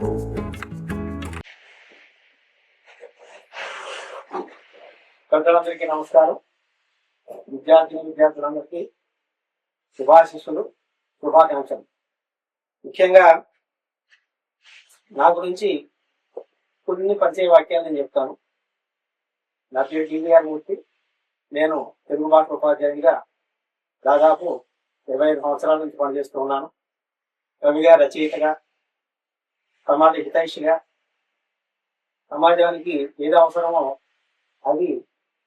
పెద్దలందరికీ నమస్కారం. విద్యార్థిని విద్యార్థులందరికీ శుభాశిస్సులు శుభాకాంక్షలు. ముఖ్యంగా నా గురించి కొన్ని పరిచయ వాక్యాలు నేను చెప్తాను. నా పేరు టీవీఆర్ మూర్తి నేను తెలుగు భాష ఉపాధ్యాయునిగా దాదాపు ఇరవై ఐదు సంవత్సరాల నుంచి పనిచేస్తూ ఉన్నాను. కవిగా రచయితగా సమాజ హితైషిగా సమాజానికి ఏది అవసరమో అది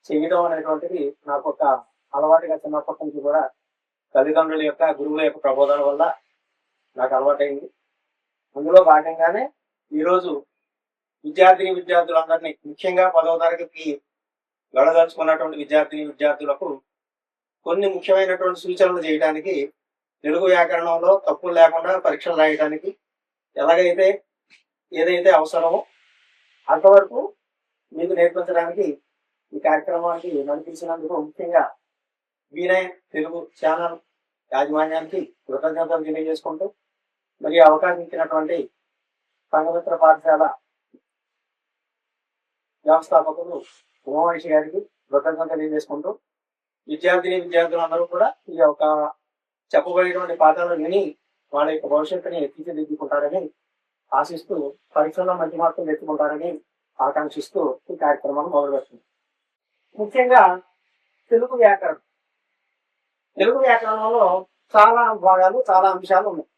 చేయడం అనేటువంటిది నాకు ఒక అలవాటుగా చిన్నప్పటి నుంచి కూడా తల్లిదండ్రుల యొక్క గురువుల యొక్క ప్రబోధన వల్ల నాకు అలవాటైంది. అందులో భాగంగానే ఈరోజు విద్యార్థిని విద్యార్థులందరినీ ముఖ్యంగా పదవ తరగతికి వెళ్ళదలుచుకున్నటువంటి విద్యార్థిని విద్యార్థులకు కొన్ని ముఖ్యమైనటువంటి సూచనలు చేయడానికి తెలుగు వ్యాకరణంలో తప్పులు లేకుండా పరీక్షలు రాయడానికి ఎలాగైతే ఏదైతే అవసరమో అంతవరకు మీకు నేర్పించడానికి ఈ కార్యక్రమానికి నడిపించినందుకు ముఖ్యంగా వీనయ్ తెలుగు ఛానల్ యాజమాన్యానికి కృతజ్ఞతలు తెలియజేసుకుంటూ మరి అవకాశం ఇచ్చినటువంటి సంఘమిత్ర పాఠశాల వ్యవస్థాపకులు ఉమామహేష్ గారికి కృతజ్ఞతలు తెలియజేసుకుంటూ విద్యార్థిని విద్యార్థులందరూ కూడా ఈ యొక్క చెప్పబడినటువంటి పాఠాలను విని వాళ్ళ యొక్క భవిష్యత్తుని తీర్చిదిద్దుకుంటారని ఆశిస్తూ పరీక్షల్లో మంచి మార్కులు తెచ్చుకుంటారని ఆకాంక్షిస్తూ ఈ కార్యక్రమాన్ని మొదలుపెడుతుంది ముఖ్యంగా తెలుగు వ్యాకరణం. తెలుగు వ్యాకరణంలో చాలా భాగాలు చాలా అంశాలు ఉన్నాయి.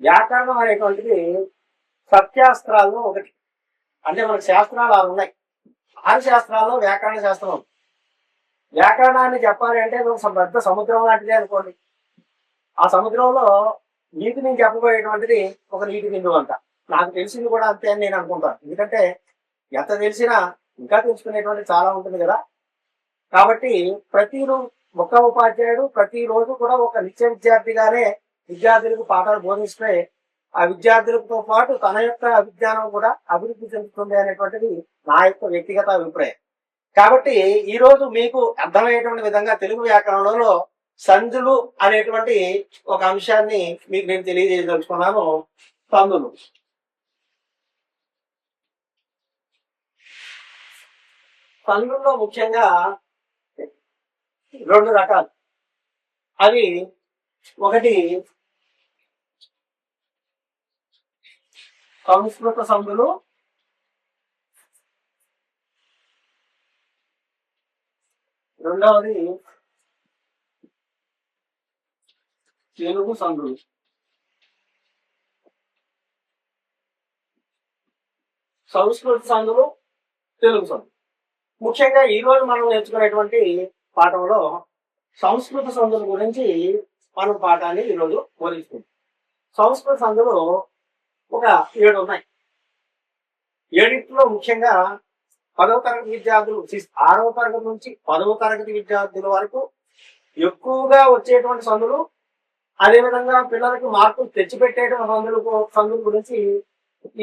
వ్యాకరణం అనేటువంటిది సత్యాస్త్రాల్లో ఒకటి. అంటే మనకు శాస్త్రాలు ఆరు ఉన్నాయి. ఆరు శాస్త్రాల్లో వ్యాకరణ శాస్త్రం ఉంది. వ్యాకరణాన్ని చెప్పాలి అంటే ఒక పెద్ద సముద్రం లాంటిదే అనుకోండి. ఆ సముద్రంలో నీటి నేను చెప్పబోయేటువంటిది ఒక నీటి బిందువు అంట. నాకు తెలిసింది కూడా అంతే అని నేను అనుకుంటాను. ఎందుకంటే ఎంత తెలిసినా ఇంకా తెలుసుకునేటువంటి చాలా ఉంటుంది కదా. కాబట్టి ప్రతి ఒక్క ఉపాధ్యాయుడు ప్రతిరోజు కూడా ఒక నిత్య విద్యార్థిగానే విద్యార్థులకు పాఠాలు బోధిస్తే ఆ విద్యార్థులతో పాటు తన యొక్క విజ్ఞానం కూడా అభివృద్ధి చెందుతుంది అనేటువంటిది నా యొక్క వ్యక్తిగత అభిప్రాయం. కాబట్టి ఈ రోజు మీకు అర్థమయ్యేటువంటి విధంగా తెలుగు వ్యాకరణంలో సంధులు అనేటువంటి ఒక అంశాన్ని మీకు నేను తెలియజేయదలుచుకున్నాను. సంధులు సంధుల్లో ముఖ్యంగా రెండు రకాలు. అవి ఒకటి సంస్కృత సంధులు రెండవది తెలుగు సంధులు. సంస్కృత సంధులు తెలుగు సంధులు. ముఖ్యంగా ఈ రోజు మనం నేర్చుకునేటువంటి పాఠంలో సంస్కృత సంధుల గురించి మనం పాఠాన్ని ఈరోజు బోధిస్తుంది సంస్కృత సంధులు ఒక ఏడు ఉన్నాయి. ఏడిట్లో ముఖ్యంగా పదవ తరగతి విద్యార్థులు ఆరవ తరగతి నుంచి పదవ తరగతి విద్యార్థుల వరకు ఎక్కువగా వచ్చేటువంటి సందులు అదేవిధంగా పిల్లలకి మార్కులు తెచ్చిపెట్టేటువంటి సందులు సందుల గురించి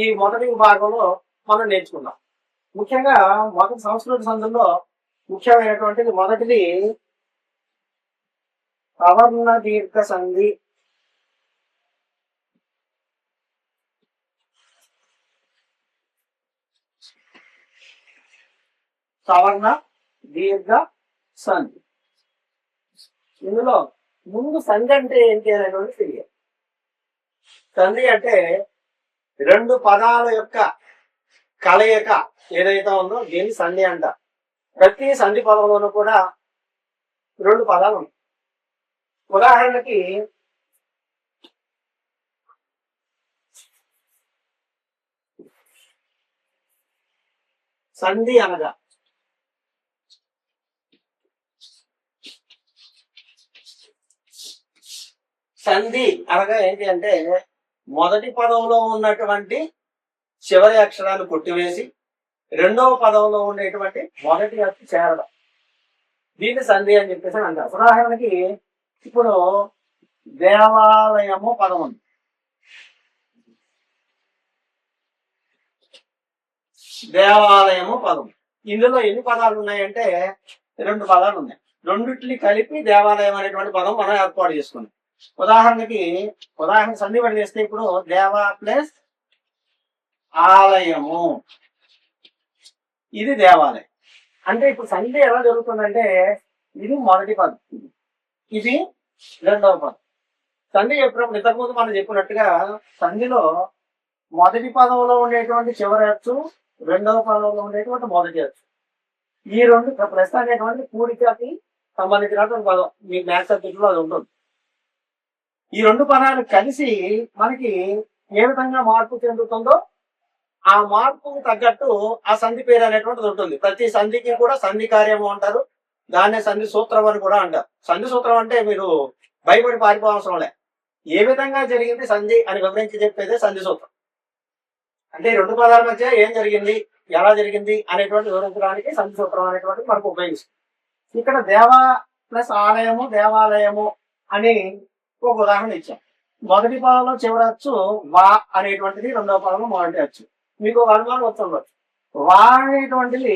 ఈ మొదటి భాగంలో మనం నేర్చుకున్నాం. ముఖ్యంగా మొదటి సంస్కృతి సందుల్లో ముఖ్యమైనటువంటిది మొదటిది అవర్ణ దీర్ఘ సంధి. సవర్ణ దీర్ఘ సంధి. ఇందులో ముందు సంధి అంటే ఏంటి అనేటువంటి తెలియాలి సంధి అంటే రెండు పదాల యొక్క కలయిక ఏదైతే ఉందో దీన్ని సంధి అంట. ప్రతి సంధి పదంలోనూ కూడా రెండు పదాలు ఉన్నాయి. ఉదాహరణకి సంధి అనగా సంధి అనగా ఏంటి అంటే మొదటి పదంలో ఉన్నటువంటి చివరి అక్షరాన్ని కొట్టివేసి రెండవ పదంలో ఉండేటువంటి మొదటి అచ్చు చేరడం దీన్ని సంధి అని చెప్పేసి అంటారు. ఉదాహరణకి ఇప్పుడు దేవాలయము పదం ఉంది. దేవాలయము పదం. ఇందులో ఎన్ని పదాలు ఉన్నాయంటే రెండు పదాలు ఉన్నాయి. రెండిటిని కలిపి దేవాలయం అనేటువంటి పదం మనం ఏర్పాటు చేసుకున్నాం. ఉదాహరణకి ఉదాహరణ సంధి పడి చేస్తే ఇప్పుడు దేవా ప్లస్ ఆలయము. ఇది దేవాలయం. అంటే ఇప్పుడు సంధి ఎలా జరుగుతుందంటే ఇది మొదటి పదం. ఇది రెండవ పదం. సంధి చెప్పినప్పుడు ఇంతకుముందు మనం చెప్పినట్టుగా సంధిలో మొదటి పదంలో ఉండేటువంటి చివరి అచ్చు రెండవ పదంలో ఉండేటువంటి మొదటి అచ్చు. ఈ రెండు అనేటువంటి కూడికకి సంబంధించినటువంటి పదం. మీ మ్యాథ్స్ సబ్జెక్టులో అది ఉంటుంది. ఈ రెండు పదాలు కలిసి మనకి ఏ విధంగా మార్పు చెందుతుందో ఆ మార్పుకు తగ్గట్టు ఆ సంధి పేరు అనేటువంటిది ఉంటుంది. ప్రతి సంధికి కూడా సంధి కార్యము అంటారు. దాన్నే సంధి సూత్రం అని కూడా అంటారు. సంధి సూత్రం అంటే మీరు భయపడి పారిపోవసరంలే ఏ విధంగా జరిగింది సంధి అని వివరించి చెప్పేదే సంధి సూత్రం. అంటే రెండు పదాల మధ్య ఏం జరిగింది ఎలా జరిగింది అనేటువంటి వివరించడానికి సంధి సూత్రం అనేటువంటిది మనకు ఉపయోగిస్తుంది ఇక్కడ దేవ ప్లస్ ఆలయము దేవాలయము అని ఒక ఉదాహరణ ఇచ్చాం. మొదటి పదంలో చివరచ్చు వా అనేటువంటిది రెండవ పదంలో మొదటి అచ్చు. మీకు ఒక అనుమానం వస్తుండొచ్చు వాడేటువంటిది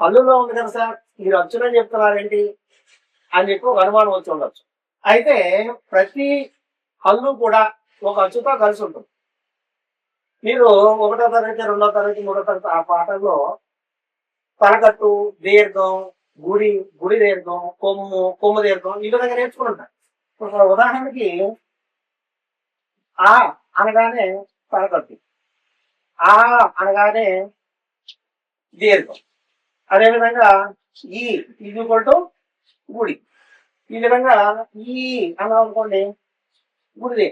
పళ్ళులో హల్లులో ఉంది కదా సార్ మీరు అచ్చులని చెప్తున్నారేంటి అని చెప్పి ఒక అనుమానం వచ్చి ఉండొచ్చు. అయితే ప్రతి హల్లు కూడా ఒక అచ్చుతో కలిసి ఉంటుంది. మీరు ఒకటో తరగతి రెండో తరగతి మూడో తరగతి ఆ పాటల్లో తలకట్టు దీర్ఘం గుడి గుడి దీర్ఘం కొమ్ము కొమ్ము దీర్ఘం ఈ విధంగా నేర్చుకుని ఉంటారు ఒక ఉదాహరణకి ఆ అనగానే తలకట్టు. ఆ అనగానే దీర్ఘం. అదేవిధంగా ఈ ఇది కొట్టు గుడి. ఈ విధంగా ఈ అన్నాం అనుకోండి గుడిదే.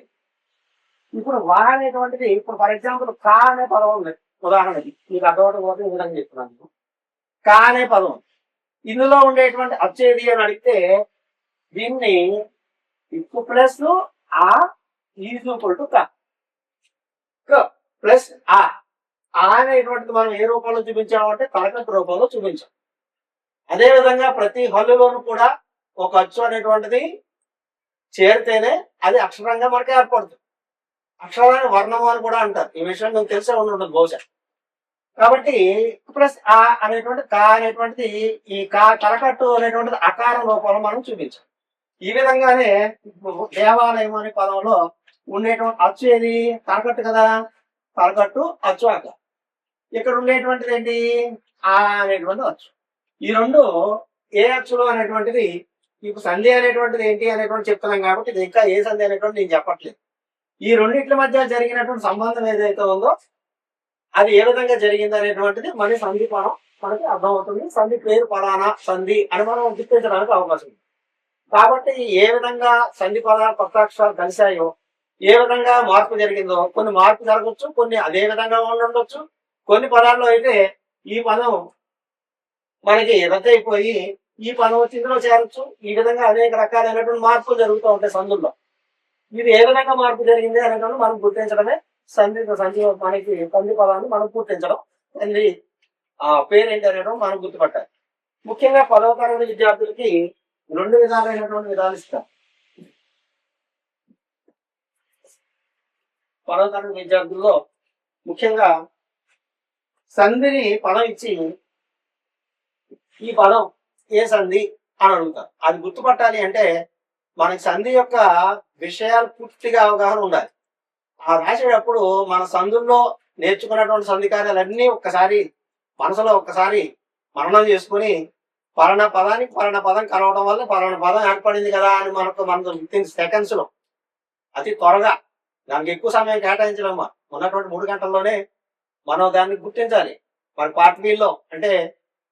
ఇప్పుడు వా అనేటువంటిది ఇప్పుడు ఫర్ ఎగ్జాంపుల్ కా అనే పదం ఉంది. ఉదాహరణకి మీకు అర్థమవడం కోసం ఈ విధంగా చెప్తున్నాను కా అనే పదం ఇందులో ఉండేటువంటి అచ్చేది అని అడిగితే దీన్ని ఇప్పు ప్లస్ ఆ ఈజ్ ఈక్వల్ టు క ప్లస్ ఆ. ఆ అనేటువంటిది మనం ఏ రూపంలో చూపించామంటే తలకట్టు రూపంలో చూపించాం. అదే విధంగా ప్రతి హల్లులోనూ కూడా ఒక అచ్చు అనేటువంటిది చేరితేనే అది అక్షరంగా మనకి ఏర్పడుతుంది. అక్షరాన్ని వర్ణము అని కూడా అంటారు. ఈ విషయం మీకు తెలిసే ఉండి ఉంటుంది బహుశా. కాబట్టి ప్లస్ ఆ అనేటువంటి కా అనేటువంటిది ఈ కా తలకట్టు అనేటువంటిది అకారం రూపంలో మనం చూపించాం. ఈ విధంగానే దేవాలయం అనే పదంలో ఉండేటువంటి అచ్చు ఏది? తలకట్టు కదా? తలకట్టు అచ్చు అక్క ఇక్కడ ఉండేటువంటిది ఏంటి? ఆ అనేటువంటిది అచ్చు. ఈ రెండు ఏ అచ్చులు అనేటువంటిది? ఇప్పుడు సంధి అనేటువంటిది ఏంటి అనేటువంటి చెప్తున్నాం కాబట్టి ఇది ఇంకా ఏ సంధి అనేటువంటి నేను చెప్పట్లేదు. ఈ రెండింటి మధ్య జరిగినటువంటి సంబంధం ఏదైతే ఉందో అది ఏ విధంగా జరిగింది అనేటువంటిది మళ్ళీ సంధి పదం మనకి అర్థమవుతుంది. సంధి పేరు పలానా సంధి అని మనం గుర్తించడానికి అవకాశం ఉంది. కాబట్టి ఏ విధంగా సంధి పదాలు కొత్త కలిశాయో ఏ విధంగా మార్పు జరిగిందో కొన్ని మార్పు జరగవచ్చు కొన్ని అదే విధంగా ఉండొచ్చు కొన్ని పదాల్లో అయితే ఈ పదం మనకి రద్దయిపోయి ఈ పదం వచ్చి ఇందులో చేరొచ్చు. ఈ విధంగా అనేక రకాలైనటువంటి మార్పులు జరుగుతూ ఉంటాయి సందుల్లో. ఇది ఏ విధంగా మార్పు జరిగింది అనేటువంటి మనం గుర్తించడమే సంధి సంధి మనకి సంధి పదాన్ని మనం గుర్తించడం. సంధి ఆ పేరేంటి అనేటువంటి మనం గుర్తుపట్టాలి. ముఖ్యంగా పదవ తరగతి విద్యార్థులకి రెండు విధాలైనటువంటి విధాలు ఇస్తాం పదవ తరగతి విద్యార్థుల్లో ముఖ్యంగా సంధిని పదం ఇచ్చి ఈ పదం ఏ సంధి? అని అడుగుతారు. అది గుర్తుపట్టాలి అంటే మనకి సంధి యొక్క విషయాలు పూర్తిగా అవగాహన ఉండాలి. ఆ రాసేటప్పుడు మన సంధుల్లో నేర్చుకున్నటువంటి సంధి కార్యాలన్నీ ఒక్కసారి మనసులో ఒక్కసారి మననం చేసుకుని పలానా పదానికి పలానా పదం కలవడం వల్ల పలానా పదం ఏర్పడింది కదా అని మనకు మనం వితిన్ సెకండ్స్లో అతి త్వరగా దానికి ఎక్కువ సమయం కేటాయించడమ్మా ఉన్నటువంటి మూడు గంటల్లోనే మనం దాన్ని గుర్తించాలి. మన పార్ట్ బిల్లో అంటే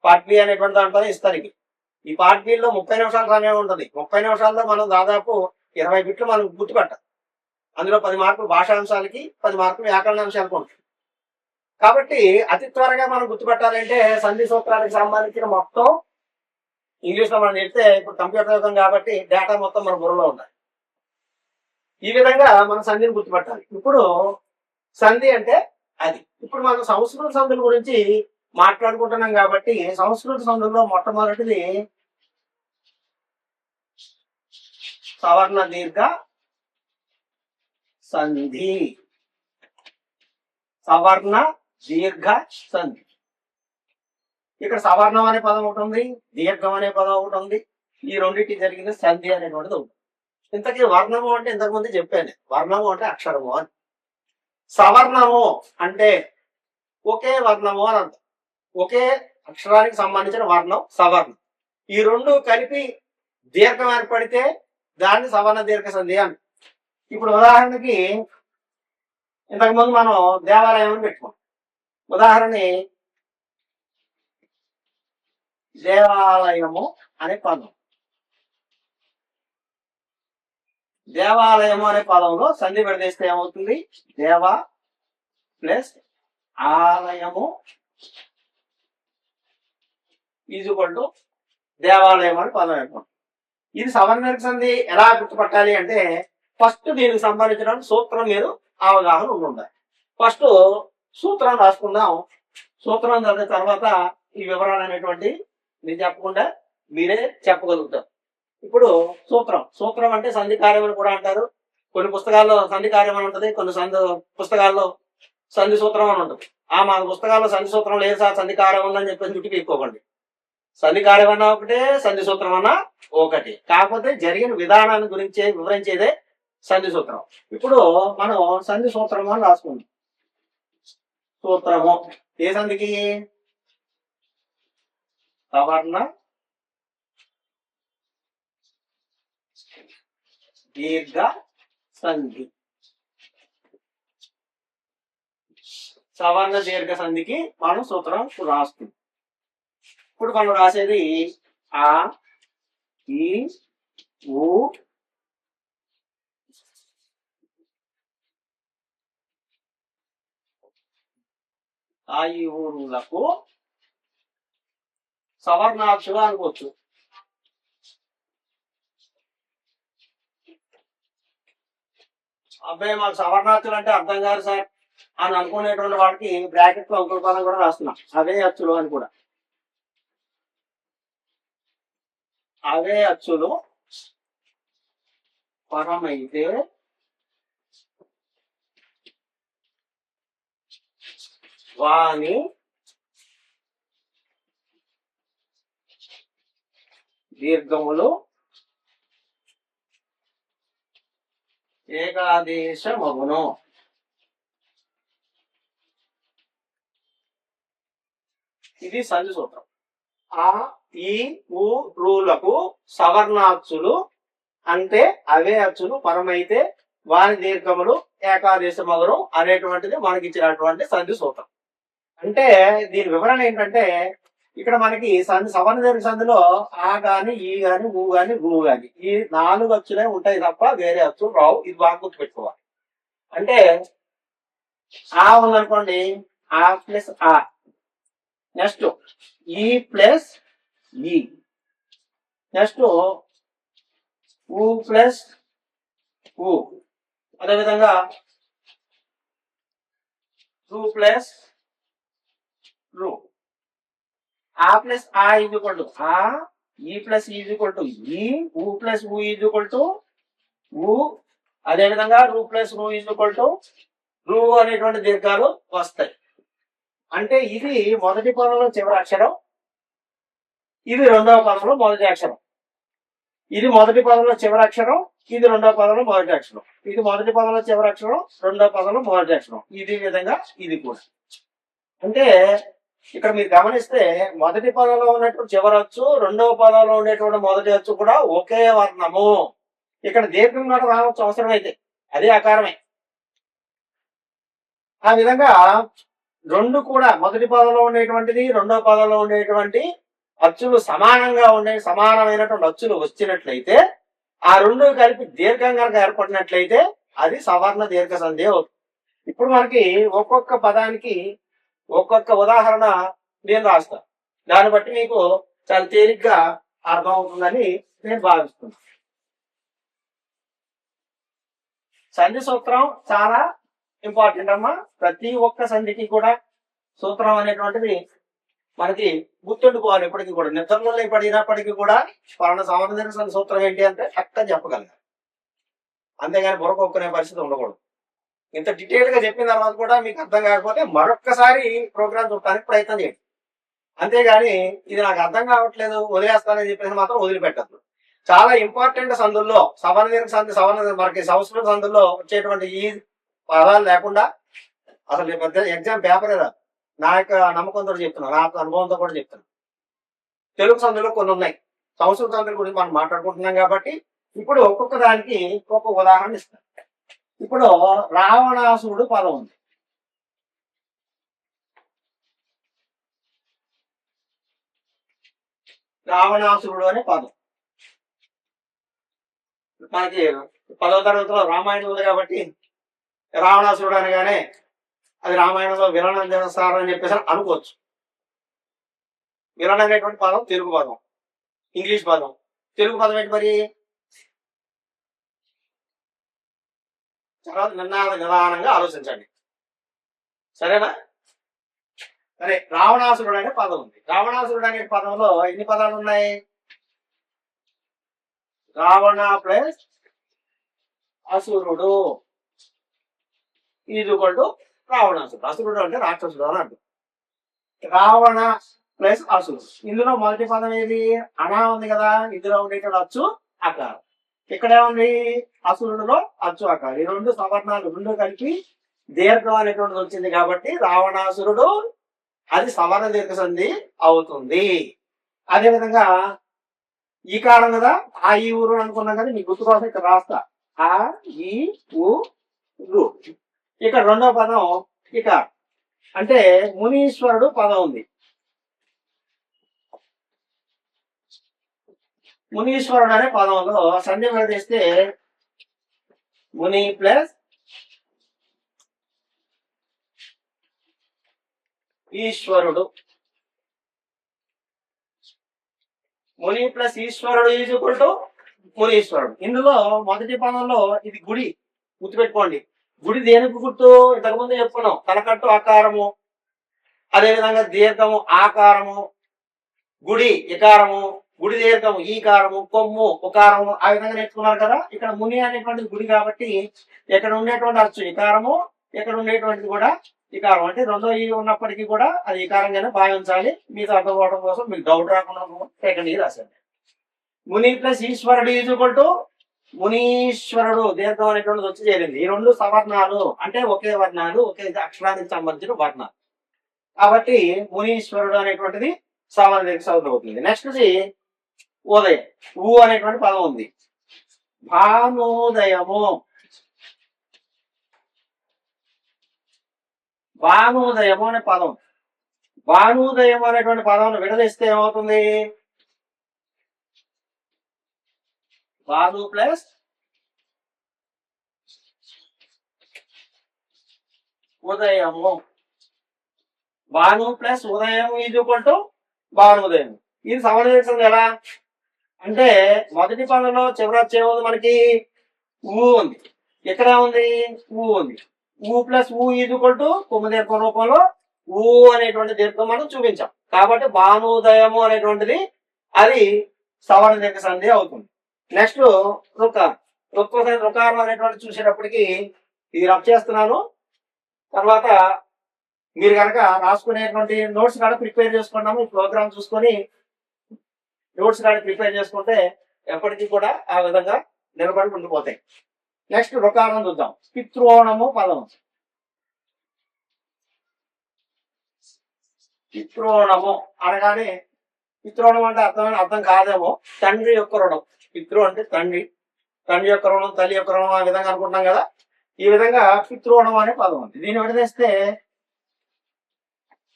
పార్ట్ బి అనేటువంటి దాంట్లో ఇస్తారు ఇవి. ఈ పార్ట్ బిల్లో ముప్పై నిమిషాల సమయం ఉంటుంది. ముప్పై నిమిషాల్లో మనం దాదాపు ఇరవై బిట్లు మనం గుర్తుపెట్టాలి అందులో పది మార్కులు భాషాంశాలకి పది మార్కులు వ్యాకరణాంశాలకు ఉంటుంది కాబట్టి అతి త్వరగా మనం గుర్తుపెట్టాలంటే సంధి సూత్రాలకు సంబంధించిన మొత్తం ఇంగ్లీష్లో మనం చెప్తే ఇప్పుడు కంప్యూటర్ యుగం కాబట్టి డేటా మొత్తం మన బుర్రలో ఉండాలి. ఈ విధంగా మనం సంధిని గుర్తుపెట్టాలి. ఇప్పుడు సంధి అంటే అది. ఇప్పుడు మనం సంస్కృత సందుల గురించి మాట్లాడుకుంటున్నాం కాబట్టి సంస్కృత సందుల్లో మొట్టమొదటిది సవర్ణ దీర్ఘ సంధి. సవర్ణ దీర్ఘ సంధి. ఇక్కడ సవర్ణం అనే పదం ఒకటి ఉంది దీర్ఘం అనే పదం ఒకటి ఉంది. ఈ రెండింటి జరిగిన సంధి అనేటువంటిది ఉంటుంది ఇంతకీ వర్ణము అంటే ఇంతకు ముందు చెప్పాను. వర్ణము అంటే అక్షరము అని. సవర్ణము అంటే ఒకే వర్ణము అని అర్థం. ఒకే అక్షరానికి సంబంధించిన వర్ణం సవర్ణం. ఈ రెండు కలిపి దీర్ఘం ఏర్పడితే దాన్ని సవర్ణ దీర్ఘ సంధి అని. ఇప్పుడు ఉదాహరణకి ఇంతకుముందు మనం దేవాలయం అని పెట్టుకున్నాం. ఉదాహరణ దేవాలయము అనే పదం. దేవాలయము అనే పదంలో సంధి విడదీస్తే ఏమవుతుంది? దేవ ప్లస్ ఆలయము ఈజుకొల్ టు దేవాలయం అని పదం ఏర్పడుతుంది ఇది సవర్ణక సంధి ఎలా గుర్తుపట్టాలి అంటే ఫస్ట్ దీనికి సంబంధించిన సూత్రం మీరు అవగాహన ఉండాలి ఫస్ట్ సూత్రం రాసుకుందాం. సూత్రం చదివిన తర్వాత ఈ వివరాలు అనేటువంటి మీరు చెప్పకుండా మీరే చెప్పగలుగుతారు. ఇప్పుడు సూత్రం. సూత్రం అంటే సంధి కార్యం అని కూడా అంటారు. కొన్ని పుస్తకాల్లో సంధి కార్యం అని ఉంటుంది కొన్ని సంధి పుస్తకాల్లో సంధి సూత్రం అని ఉంటుంది. ఆ మా పుస్తకాల్లో సంధి సూత్రం లేదు సార్ సంధి కార్యం ఉందని చెప్పేసి చుట్టుకు ఎక్కువండి సంధి కార్యం అన్నా ఒకటే సంధి సూత్రం అన్నా ఒకటి. కాకపోతే జరిగిన విధానాన్ని గురించి వివరించేదే సంధి సూత్రం. ఇప్పుడు మనం సంధి సూత్రము అని రాసుకుందాం. సూత్రము. ఏ సంధికి? కాబట్టి దీర్ఘ సంధి. సవర్ణ దీర్ఘ సంధికి మనం సూత్రం రాస్తుంది ఇప్పుడు మనం రాసేది ఆ ఈ ఊ ఆ ఈ ఊరులకు సవర్ణాక్షులు అనుకోవచ్చు. అబ్బాయి మాకు సవర్ణాక్షులు అంటే అర్థం కాదు సార్. అని అనుకునేటువంటి వాడికి బ్రాకెట్లో అంకుల పదం కూడా రాస్తున్నాం. అవే అచ్చులు అని కూడా. అవే అచ్చులు. పరమైతే వాని దీర్ఘములు ఏకాదేశమగును ఇది సంధి సూత్రం. ఆ ఈ ఊలకు రూలకు సవర్ణాక్షులు అంటే అవే అచ్చులు పరమైతే వారి దీర్ఘములు ఏకాదేశమగును అనేటువంటిది మనకి ఇచ్చినటువంటి సంధి సూత్రం. అంటే దీని వివరణ ఏంటంటే ఇక్కడ మనకి సంధి సవర్ణ దీర్ఘ సంధిలో ఆ గాని ఈ గాని ఊ గాని ఊ గాని. ఈ నాలుగు అచ్చులే ఉంటాయి తప్ప వేరే అచ్చులు రావు. ఇది బాగా గుర్తుపెట్టుకోవాలి. అంటే ఆ ఉందనుకోండి ఆ ప్లస్ ఆ. నెక్స్ట్ ఈ ప్లస్ ఈ. నెక్స్ట్ ఊ ప్లస్ ఊ. అదేవిధంగా టూ ప్లస్ రూ. ఆ ప్లస్ ఆ ఈజ్ ఈక్వల్ టు ఆ ఈ ప్లస్ ఈజ్ ఈక్వల్ టు ఈ ఊ ప్లస్ ఊ ఈజ్ ఈక్వల్ టు ఊ. అదేవిధంగా రూ ప్లస్ రూ ఈజ్ ఈక్వల్ టు రూ అనేటువంటి దీర్ఘాలు వస్తాయి. అంటే ఇది మొదటి పదంలో చివరి అక్షరం. ఇది రెండవ పదంలో మొదటి అక్షరం. ఇది మొదటి పదంలో చివరి అక్షరం. ఇది రెండవ పదంలో మొదటి అక్షరం. ఇది మొదటి పదంలో చివరి అక్షరం రెండవ పదంలో మొదటి అక్షరం. ఇది విధంగా ఇది కూడా. అంటే ఇక్కడ మీరు గమనిస్తే మొదటి పదంలో ఉన్నటువంటి చివరి అచ్చు రెండవ పదంలో ఉండేటువంటి మొదటి అచ్చు కూడా ఒకే వర్ణము. ఇక్కడ దీర్ఘం కూడా రావచ్చు అవసరం అయితే అదే ఆకారమే. ఆ విధంగా రెండు కూడా మొదటి పదంలో ఉండేటువంటిది రెండవ పదంలో ఉండేటువంటి అచ్చులు సమానంగా ఉండే సమానమైనటువంటి అచ్చులు వచ్చినట్లయితే ఆ రెండు కలిపి దీర్ఘం కనుక ఏర్పడినట్లయితే అది సవర్ణ దీర్ఘ సంధి అవుతుంది. ఇప్పుడు మనకి ఒక్కొక్క పదానికి ఒక్కొక్క ఉదాహరణ నేను రాస్తాను దాన్ని బట్టి మీకు చాలా తేలిగ్గా అర్థం అవుతుందని నేను భావిస్తున్నాను సంధి సూత్రం చాలా ఇంపార్టెంట్ అమ్మా. ప్రతి ఒక్క సంధికి కూడా సూత్రం అనేటువంటిది మనకి గుర్తుండిపోవాలి ఎప్పటికీ కూడా. నిద్రలో పడినప్పటికీ కూడా పలానా సంబంధించిన సూత్రం ఏంటి అంటే చక్కగా చెప్పగలగాలి అంతేగాని బుర్రకొక్కునే పరిస్థితి ఉండకూడదు. ఇంత డీటెయిల్గా చెప్పిన తర్వాత కూడా మీకు అర్థం కాకపోతే మరొక్కసారి ప్రోగ్రామ్ చూడటానికి ప్రయత్నం చేయండి. అంతేగాని ఇది నాకు అర్థం కావట్లేదు వదిలేస్తానని చెప్పేసి మాత్రం వదిలిపెట్టద్దు. చాలా ఇంపార్టెంట్ సందుల్లో సవర్ణ సంధి సవర్ణ మనకి సంస్కృత సందుల్లో వచ్చేటువంటి ఈ పదాలు లేకుండా అసలు పెద్ద ఎగ్జామ్ పేపరే రాదు. నా యొక్క నమ్మకంతో చెప్తున్నాను నా అనుభవంతో కూడా చెప్తున్నాను తెలుగు సందులో కొన్ని ఉన్నాయి. సంస్కృత సందుల గురించి మనం మాట్లాడుకుంటున్నాం కాబట్టి ఇప్పుడు ఒక్కొక్క దానికి ఒక్కొక్క ఉదాహరణ ఇస్తాను. ఇప్పుడు రావణాసురుడు పదం ఉంది. రావణాసురుడు అనే పదం. మనకి పదవ తరగతిలో రామాయణం ఉంది కాబట్టి రావణాసురుడు అనగానే అది రామాయణంలో విలనం చేస్తారు అని చెప్పేసి అనుకోవచ్చు. విలన్ అనేటువంటి పదం తెలుగు పదం. ఇంగ్లీష్ పదం. తెలుగు పదం ఏంటి మరి? తర్వాత నినాద నిదానంగా ఆలోచించండి. సరేనా? సరే రావణాసురుడు అనే పదం ఉంది. రావణాసురుడు అనే పదంలో ఎన్ని పదాలు ఉన్నాయి? రావణ ప్లస్ అసురుడు ఈజుకొల్టు రావణాసురుడు. అసురుడు అంటే రాక్షసుడు అని అంటారు రావణ ప్లస్ అసురుడు. ఇందులో మొదటి పదం ఏది? అనా ఉంది కదా. ఇందులో ఉండేటువంటి అచ్చు అకారం. ఇక్కడ ఏముంది అసురుడులో అచ్చు ఈ రెండు సవర్ణాలు రెండు కలిపి దీర్ఘం అనేటువంటిది వచ్చింది కాబట్టి రావణాసురుడు అది సవర్ణ దీర్ఘ సంధి అవుతుంది. అదే విధంగా ఈ కాలం కదా ఆ ఈ ఊరు అనుకున్నాం కదా మీ గుర్తు కోసం ఇక్కడ రాస్తా. ఆ ఈ ఊ ఇక్కడ రెండో పదం ఇక అంటే మునీశ్వరుడు పదం ఉంది. మునీశ్వరుడు అనే పదంలో సంధి విడదీస్తే ముని ప్లస్ ఈశ్వరుడు. ముని ప్లస్ ఈశ్వరుడు ఈజుకుల్ టు మునీశ్వరుడు. ఇందులో మొదటి పదంలో ఇది గుడి. గుర్తుపెట్టుకోండి. గుడి దేనికి గుర్తు? ఇంతకుముందు చెప్పుకున్నాం. తలకట్టు ఆకారము అదేవిధంగా దీర్ఘము ఆకారము గుడి ఇకారము గుడి దీర్ఘము ఈకారము కొమ్ము ఉకారము ఆ విధంగా నేర్చుకున్నారు కదా? ఇక్కడ ముని అనేటువంటిది గుడి కాబట్టి ఇక్కడ ఉండేటువంటి అచ్చు ఇకారము ఇక్కడ ఉండేటువంటిది కూడా ఇకారం అంటే రెండో ఈ ఉన్నప్పటికీ కూడా అది ఇకారంగానే భావించాలి. మీకు అర్థమవడం కోసం మీకు డౌట్ రాకుండా సెకండ్ రాశాను ముని ప్లస్ ఈశ్వరుడు ఈజుకొల్ టు మునీశ్వరుడు దీర్ఘం అనేటువంటిది వచ్చి చేరింది. ఈ రెండు సవర్ణాలు అంటే ఒకే వర్ణాలు ఒకే అక్షరానికి సంబంధించిన వర్ణాలు. కాబట్టి మునీశ్వరుడు అనేటువంటిది సవర్ణ అవుతుంది నెక్స్ట్ ఉదయం. ఊ అనేటువంటి పదం ఉంది. భానోదయము. భానోదయము అనే పదం. భానోదయం అనేటువంటి పదం విడదీస్తే ఏమవుతుంది? భాను ప్లస్ ఉదయము. భాను ప్లస్ ఉదయం ఈజ్ ఈక్వల్ టు భానుదయం. ఇది సమన్వయించింది ఎలా? అంటే మొదటి పనులలో చివరి ఏముంది మనకి ఊ ఉంది. ఇక్కడ ఉంది? ఊ ఉంది. ఊ ప్లస్ ఊ ఈజుకొల్ టు కుమ్మదీర్ఘం రూపంలో ఊ అనేటువంటి దీర్ఘం మనం చూపించాం. కాబట్టి భానుదయము అనేటువంటిది అది సవర్ణ దీర్ఘ సంధి అవుతుంది. నెక్స్ట్ రుక రుక్వ రుకారం అనేటువంటి చూసేటప్పటికి ఇది రబ్ చేస్తున్నాను. తర్వాత మీరు కనుక రాసుకునేటువంటి నోట్స్ కూడా ప్రిపేర్ చేసుకున్నాము ప్రోగ్రామ్ చూసుకొని నోట్స్ కానీ ప్రిపేర్ చేసుకుంటే ఎప్పటికీ కూడా ఆ విధంగా నిలబడి ఉండిపోతాయి. నెక్స్ట్ రుకారం చూద్దాం. పితృోణము పదము పితృోణము అనగానే పితృోణం అంటే అర్థమైన అర్థం కాదేమో. తండ్రి యొక్క రుణం. పితృ అంటే తండ్రి. తండ్రి యొక్క రుణం తల్లి యొక్క రుణం ఆ విధంగా అనుకుంటున్నాం కదా. ఈ విధంగా పితృోణం అనే పదం ఉంది. దీన్ని విడదీస్తే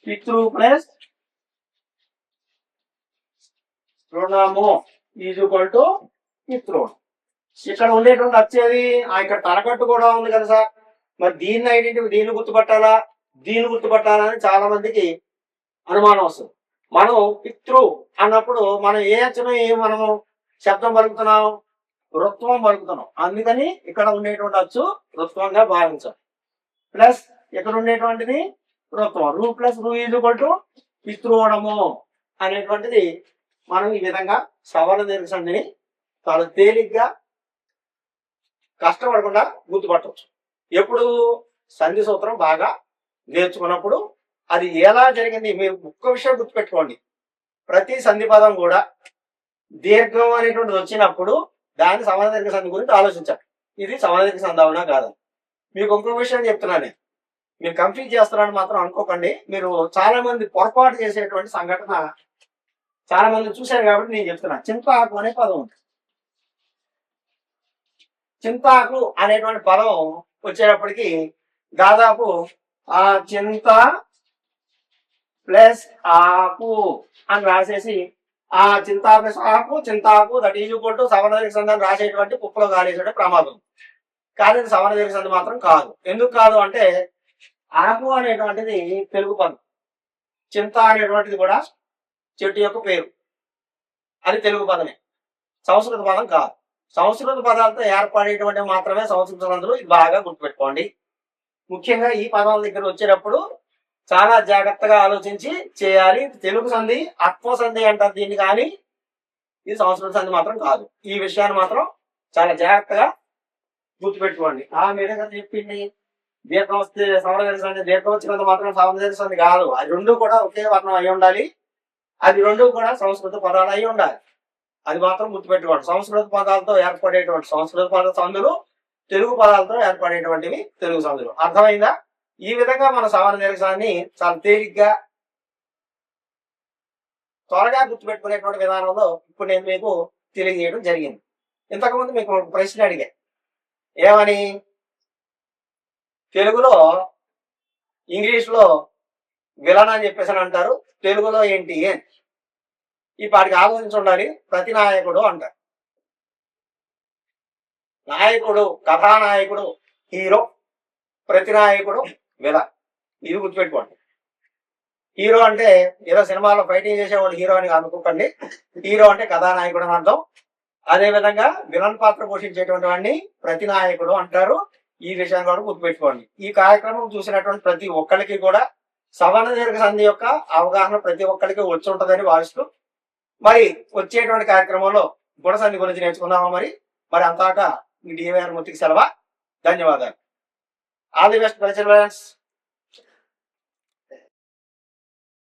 పితృ ప్లస్ రుణము ఈజ్ ఈక్వల్ టు పితృణం ఇక్కడ ఉండేటువంటి వచ్చేది ఆ ఇక్కడ తలకట్టు కూడా ఉంది కదా సార్. మరి దీన్ని ఐడెంటిఫై దీన్ని గుర్తుపట్టాలా? దీన్ని గుర్తుపట్టాలా అని చాలా మందికి అనుమానం వస్తుంది. మనం పితృ అన్నప్పుడు మనం ఏ అచ్చును ఏ మనము శబ్దం పలుకుతున్నాం? రుత్వం పలుకుతున్నాం. అందుకని ఇక్కడ ఉండేటువంటి అచ్చు రుత్వంగా భావించాలి. ప్లస్ ఇక్కడ ఉండేటువంటిది? రుత్వం రూ ప్లస్ రూ ఈజ్ టు పితృవడము అనేటువంటిది మనం ఈ విధంగా సవర్ణ దీర్ఘ సంధిని చాలా తేలిగ్గా కష్టపడకుండా గుర్తుపట్టవచ్చు. ఎప్పుడు సంధి సూత్రం బాగా నేర్చుకున్నప్పుడు అది ఎలా జరిగింది మీరు ఒక్క విషయం గుర్తుపెట్టుకోండి. ప్రతి సంధి పదం కూడా దీర్ఘం అనేటువంటిది వచ్చినప్పుడు దాని సమాన దీర్ఘ సంధి గురించి ఆలోచించాలి. ఇది సమాన దీర్ఘ సంధావన కాదు? మీకు ఇంకొక విషయం చెప్తున్నాను నేను. మీరు కంప్లీట్ చేస్తారని మాత్రం అనుకోకండి. మీరు చాలా మంది పొరపాటు చేసేటువంటి సంఘటన చాలా మంది చూశారు కాబట్టి నేను చెప్తున్నా. చింతాకు అనే పదం ఉంది. చింతాకు అనేటువంటి పదం వచ్చేటప్పటికి దాదాపు ఆ చింత ప్లస్ ఆకు అని రాసేసి ఆ చింతా ప్లస్ ఆకు చింతాకు దట్ ఈజ్ కొట్టు సవర్ణ సంధి రాసేటువంటి కుప్పలో కాలేసే ప్రమాదం. కానీ ఇది సవర్ణ సంధి మాత్రం కాదు. ఎందుకు కాదు అంటే ఆకు అనేటువంటిది తెలుగు పదం. చింత అనేటువంటిది కూడా చెట్టు యొక్క పేరు. అది తెలుగు పదమే. సంస్కృత పదం కాదు. సంస్కృత పదాలతో ఏర్పడేటువంటి మాత్రమే సంస్కృత ఇది బాగా గుర్తుపెట్టుకోండి. ముఖ్యంగా ఈ పదాల దగ్గర వచ్చేటప్పుడు చాలా జాగ్రత్తగా ఆలోచించి చేయాలి. తెలుగు సంధి ఆత్మ సంధి అంటారు దీన్ని కానీ ఇది సంస్కృత సంధి మాత్రం కాదు. ఈ విషయాన్ని మాత్రం చాలా జాగ్రత్తగా గుర్తుపెట్టుకోండి. ఆ మీద కదా చెప్పింది దీర్ఘం వస్తే సవర్ణ దీర్ఘం వచ్చినంత మాత్రం సవర్ణ సంధి కాదు. అది రెండు కూడా ఒకే వర్ణం అయి ఉండాలి. అది రెండు కూడా సంస్కృత పదాలు అయి ఉండాలి. అది మాత్రం గుర్తుపెట్టుకోండి. సంస్కృత పదాలతో ఏర్పడేటువంటి సంస్కృత పద సందులు తెలుగు పదాలతో ఏర్పడేటువంటివి తెలుగు సందులు. అర్థమైందా? ఈ విధంగా మన సవర్ణ దీర్ఘాన్ని చాలా తేలిగ్గా త్వరగా గుర్తుపెట్టుకునేటువంటి విధానంలో ఇప్పుడు నేను మీకు తెలియజేయడం జరిగింది. ఇంతకుముందు మీకు ఒక ప్రశ్న అడిగా. ఏమని? తెలుగులో ఇంగ్లీష్లో విలన్ అని చెప్పేసి అని అంటారు. తెలుగులో ఏంటి? ఈ పాటికి ఆలోచించి ఉండాలి. ప్రతి నాయకుడు అంటారు. నాయకుడు కథానాయకుడు హీరో ప్రతి నాయకుడు విలన్. ఇది గుర్తుపెట్టుకోండి. హీరో అంటే ఏదో సినిమాలో ఫైటింగ్ చేసేవాడు హీరో అని అనుకోకండి. హీరో అంటే కథానాయకుడు అని అర్థం. అదే విధంగా విలన్ పాత్ర పోషించేటువంటి వాడిని ప్రతి నాయకుడు అంటారు. ఈ విషయాన్ని కూడా గుర్తుపెట్టుకోండి. ఈ కార్యక్రమం చూసినటువంటి ప్రతి ఒక్కరికి కూడా సవర్ణ దీర్ఘ సంధి యొక్క అవగాహన ప్రతి ఒక్కరికి వచ్చి ఉంటుందని భావిస్తూ మరి వచ్చేటువంటి కార్యక్రమంలో గుణ సంధి గురించి నేర్చుకుందామా మరి? మరి అంతాక మీ డిఏఆర్ మూర్తికి సెలవు? ధన్యవాదాలు. All the best culture